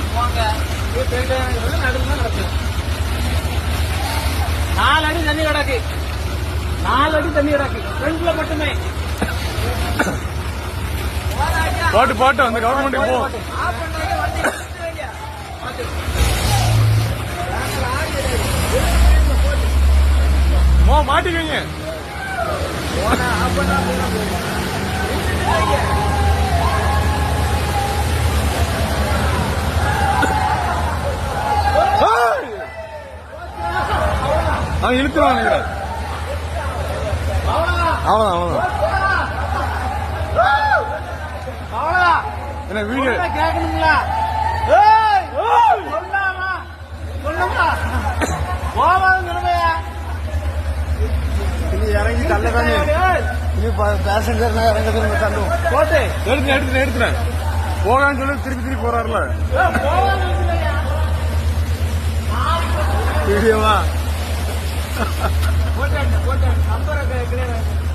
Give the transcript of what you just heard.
போயிட்டே நடுவில் நடக்கும் நாலு அடி தண்ணி கிடக்கு. நாலு அடி தண்ணி கிடக்கு. ஃப்ரண்ட்ல மட்டுமே. போட்டு போட்டு அந்த கவர்மெண்ட் போ. ஆஃப் அவன் இழுத்துருவான் நினைக்கிறேன் அவ்வளவுதான் அவ்வளவுதான். என்ன வீடியோ கேட்கணுங்களா? இறங்கி தள்ள தானே ஏய், இனி பேசஞ்சர் இறங்க திரும்ப தள்ளுவோம் போட்டு. எடுத்துறேன் எடுத்துறேன் எடுத்துறேன் போகான்னு சொல்லி திருப்பி திருப்பி போறாருல? வீடியோவா? போட்டாங்க, போட்டாங்க. நம்பரை கிடையாது